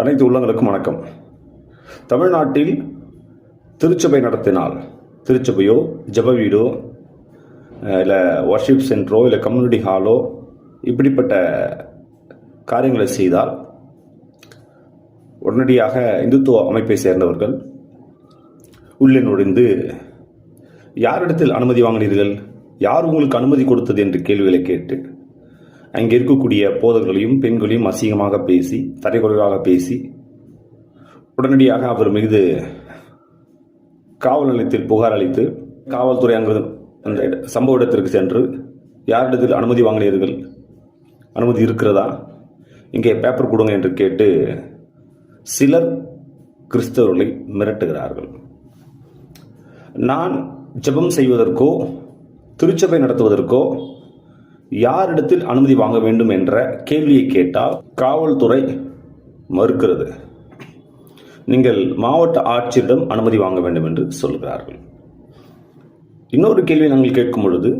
அனைத்து உள்ளங்களுக்கும் வணக்கம். தமிழ்நாட்டில் திருச்சபை நடத்தினால் திருச்சபையோ ஜப வீடோ இல்லை வர்ஷிப் சென்டரோ இல்லை கம்யூனிட்டி ஹாலோ இப்படிப்பட்ட காரியங்களை செய்தால் உடனடியாக இந்துத்துவ அமைப்பை சேர்ந்தவர்கள் உள்ளே நுழைந்து யாரிடத்தில் அனுமதி வாங்கினீர்கள்? யார் உங்களுக்கு அனுமதி கொடுத்தது? என்று கேள்விகளை கேட்டு அங்கே இருக்கக்கூடிய போதர்களையும் பெண்களையும் அசிங்கமாக பேசி தரைக்குறைவாக பேசி உடனடியாக அவர் மீது காவல் நிலையத்தில் புகார் அளித்து காவல்துறை அங்கு அந்த சம்பவ இடத்திற்கு சென்று யாரிடத்தில் அனுமதி வாங்கினீர்கள்? அனுமதி இருக்கிறதா? இங்கே பேப்பர் கொடுங்க என்று கேட்டு சிலர் கிறிஸ்தவர்களை மிரட்டுகிறார்கள். நான் ஜெபம் செய்வதற்கோ திருச்சபை நடத்துவதற்கோ யாரிடத்தில் அனுமதி வாங்க வேண்டும் என்ற கேள்வியை கேட்டால் காவல்துறை மறுக்கிறது. நீங்கள் மாவட்ட ஆட்சியரிடம் அனுமதி வாங்க வேண்டும் என்று சொல்கிறார்கள். இன்னொரு கேள்வி நாங்கள் கேட்கும் பொழுது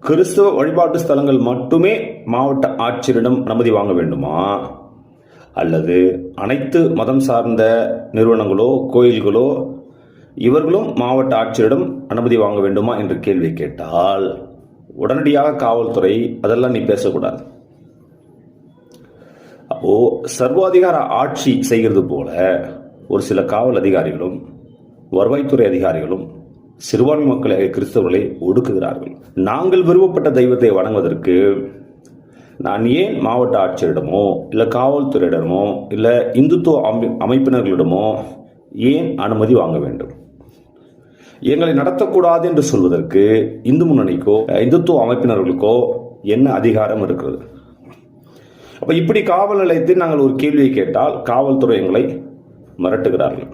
கிறிஸ்தவ வழிபாட்டு ஸ்தலங்கள் மட்டுமே மாவட்ட ஆட்சியரிடம் அனுமதி வாங்க வேண்டுமா? அல்லது அனைத்து மதம் சார்ந்த நிறுவனங்களோ கோயில்களோ இவர்களும் மாவட்ட ஆட்சியரிடம் அனுமதி வாங்க வேண்டுமா? என்று கேள்வி கேட்டால் உடனடியாக காவல்துறை அதெல்லாம் நீ பேசக்கூடாது. அப்போ சர்வாதிகார ஆட்சி செய்கிறது போல ஒரு சில காவல் அதிகாரிகளும் வருவாய்த்துறை அதிகாரிகளும் சிறுபான்மை மக்களை கிறிஸ்தவர்களை ஒடுக்குகிறார்கள். நாங்கள் விரும்பப்பட்ட தெய்வத்தை வணங்குவதற்கு நான் ஏன் மாவட்ட ஆட்சியரிடமோ இல்லை காவல்துறையிடமோ இல்லை இந்துத்துவ அமை- அமைப்பினர்களிடமோ ஏன் அனுமதி வாங்க வேண்டும்? எங்களை நடத்தக்கூடாது என்று சொல்வதற்கு இந்து முன்னணிக்கோ இந்துத்துவ அமைப்பினர்களுக்கோ என்ன அதிகாரம் இருக்கிறது? அப்போ இப்படி காவல் நிலையத்தில் நாங்கள் ஒரு கேள்வியை கேட்டால் காவல்துறை எங்களை மிரட்டுகிறார்கள்.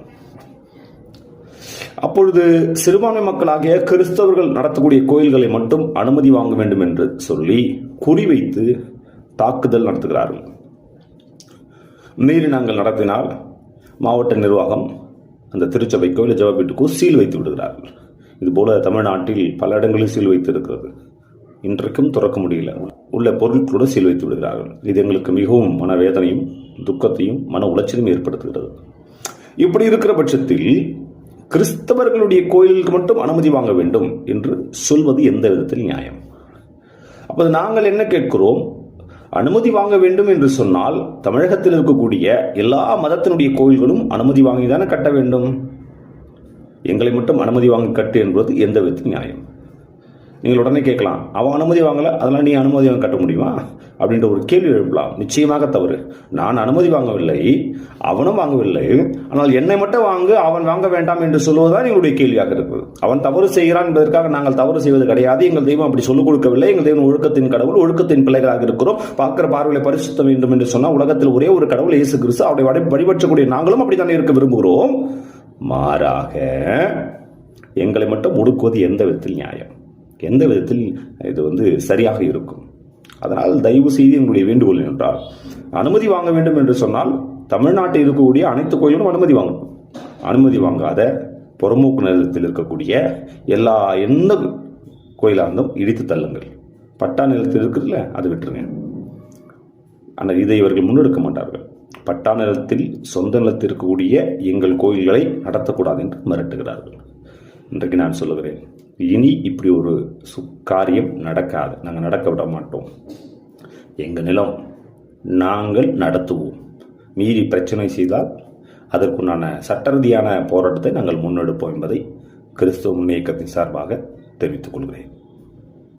அப்பொழுது சிறுபான்மை மக்களாகிய கிறிஸ்தவர்கள் நடத்தக்கூடிய கோயில்களை மட்டும் அனுமதி வாங்க வேண்டும் என்று சொல்லி குறிவைத்து தாக்குதல் நடத்துகிறார்கள். மீறி நாங்கள் நடத்தினால் மாவட்ட நிர்வாகம் அந்த திருச்சபைக்கோ இல்லை ஜெப வீட்டுக்கோ சீல் வைத்து விடுகிறார்கள். இதுபோல தமிழ்நாட்டில் பல இடங்களில் சீல் வைத்து இருக்கிறது இன்றைக்கும் திறக்க முடியல. உள்ள பொருட்களோடு சீல் வைத்து விடுகிறார்கள். இது எங்களுக்கு மிகவும் மனவேதனையும் துக்கத்தையும் மன உளைச்சலையும் ஏற்படுத்துகிறது. இப்படி இருக்கிற பட்சத்தில் கிறிஸ்தவர்களுடைய கோயிலுக்கு மட்டும் அனுமதி வாங்க வேண்டும் என்று சொல்வது எந்த விதத்தில் நியாயம். அப்போது நாங்கள் என்ன கேட்கிறோம்? அனுமதி வாங்க வேண்டும் என்று சொன்னால் தமிழகத்தில் இருக்கக்கூடிய எல்லா மதத்தினுடைய கோயில்களும் அனுமதி வாங்கி தானே கட்ட வேண்டும்? எங்களை மட்டும் அனுமதி வாங்கி கட்டு என்பது எந்த விதத்தில் நியாயம். நீங்கள் உடனே கேட்கலாம் அவன் அனுமதி வாங்கலை அதெல்லாம் நீ அனுமதி வாங்க கட்ட முடியுமா? அப்படின்ற ஒரு கேள்வி எழுப்பலாம் நிச்சயமாக தவறு. நான் அனுமதி வாங்கவில்லை அவனும் வாங்கவில்லை. ஆனால் என்னை மட்டும் வாங்கு அவன் வாங்க வேண்டாம் என்று சொல்வதுதான் எங்களுடைய கேள்வியாக இருக்குது. அவன் தவறு செய்கிறான் என்பதற்காக நாங்கள் தவறு செய்வது கிடையாது. எங்கள் தெய்வம் அப்படி சொல்லிக் கொடுக்கவில்லை. எங்கள் தெய்வம் ஒழுக்கத்தின் கடவுள் ஒழுக்கத்தின் பிள்ளைகளாக இருக்கிறோம். பார்க்கிற பார்வையை பரிசுத்த வேண்டும் என்று சொன்னால் உலகத்தில் ஒரே ஒரு கடவுள் இயேசு கிறிஸ்து. அவரை வழிபற்றக்கூடிய நாங்களும் அப்படித்தானே இருக்க விரும்புகிறோம்? மாறாக எங்களை மட்டும் ஒடுக்குவது எந்த விதத்தில் நியாயம்? எந்த விதத்தில் இது வந்து சரியாக இருக்கும்? அதனால் தயவு செய்து எங்களுடைய வேண்டுகோள் என்றால் அனுமதி வாங்க வேண்டும் என்று சொன்னால் தமிழ்நாட்டில் இருக்கக்கூடிய அனைத்து கோயிலும் அனுமதி வாங்கணும் அனுமதி வாங்காத புறமூக்கு நிலத்தில் இருக்கக்கூடிய எல்லா எந்த கோயிலாக இருந்தும் இடித்து தள்ளுங்கள். பட்டா நிலத்தில் இருக்குதுல்ல அது விட்டுருங்க. ஆனால் இதை இவர்கள் முன்னெடுக்க மாட்டார்கள். பட்டா நிலத்தில் சொந்த நிலத்தில் இருக்கக்கூடிய எங்கள் கோயில்களை நடத்தக்கூடாது என்று மிரட்டுகிறார்கள். இன்றைக்கு நான் சொல்லுகிறேன். இனி இப்படி ஒரு சு காரியம் நடக்காது. நாங்கள் நடக்க விட மாட்டோம். எங்கள் நிலம் நாங்கள் நடத்துவோம். மீறி பிரச்சனை செய்தால் அதற்குண்டான சட்ட ரீதியான போராட்டத்தை நாங்கள் முன்னெடுப்போம் என்பதை கிறிஸ்துவ முன்னேக்கத்தின் சார்பாக தெரிவித்துக் கொள்கிறேன்.